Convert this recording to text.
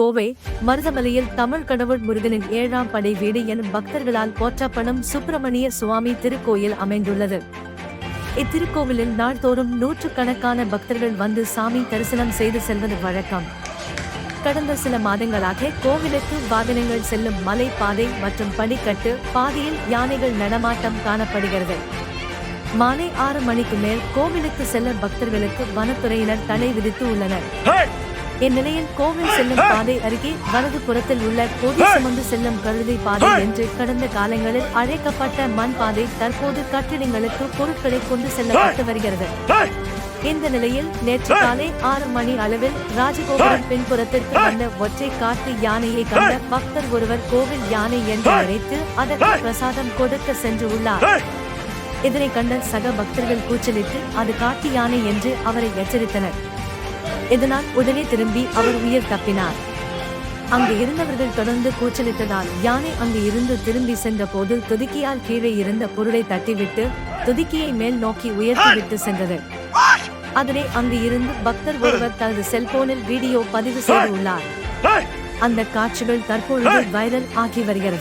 கோவை மருதமலையில் தமிழ் கடவுள் முருகனின் ஏழாம் படை வீடு எனும் பக்தர்களால் போற்றப்படும் சுப்பிரமணிய சுவாமி திருக்கோயில் அமைந்துள்ளது. இத்திருக்கோவிலில் நாள்தோறும் நூற்றுக்கணக்கான பக்தர்கள் வந்து சாமி தரிசனம் செய்து செல்வது வழக்கம். கடந்த சில மாதங்களாக கோவிலுக்கு வாகனங்கள் செல்லும் மலை பாதை மற்றும் படிக்கட்டு பாதையில் யானைகள் நடமாட்டம் காணப்படுகிறது. மாலை ஆறு மணிக்கு மேல் கோவிலுக்கு செல்ல பக்தர்களுக்கு வனத்துறையினர் தடை விதித்து உள்ளனர். இந்நிலையில் கோவில் செல்லும் பாதை அருகே வலது புறத்தில் உள்ள பொது சுமந்து செல்லும் கழுதை பாதை என்று கடந்த காலங்களில் அழைக்கப்பட்ட மண் பாதை தற்போது கட்டிடங்களுக்கு பொருட்களை கொண்டு செல்லப்பட்டு வருகிறது. இந்த நிலையில் நேற்று காலை ஆறு மணி அளவில் ராஜகோபுரம் பின்புறத்திற்கு வந்த ஒற்றை காட்டு யானையை கண்ட பக்தர் ஒருவர் கோவில் யானை என்று நினைத்து அதற்கு பிரசாதம் கொடுக்க சென்று உள்ளார். இதனை கண்ட சக பக்தர்கள் கூச்சலிட்டு அது காட்டு யானை என்று அவரை எச்சரித்தனர். இதனால் உடனே திரும்பி அவர் உயிர் தப்பினார். அங்கு இருந்தவர்கள் தொடர்ந்து கூச்சலிட்டதால் யானை அங்கு இருந்து திரும்பி சென்ற போது துதுக்கியால் கீழே இருந்த பொருளை தட்டிவிட்டு துதுக்கியை மேல் நோக்கி உயர்த்திவிட்டு சென்றது. அதனை அங்கு இருந்து பக்தர் ஒருவர் தனது செல்போனில் வீடியோ பதிவு செய்துள்ளார் அந்த காட்சிகள் தற்பொழுது வைரல் ஆகி வருகிறது.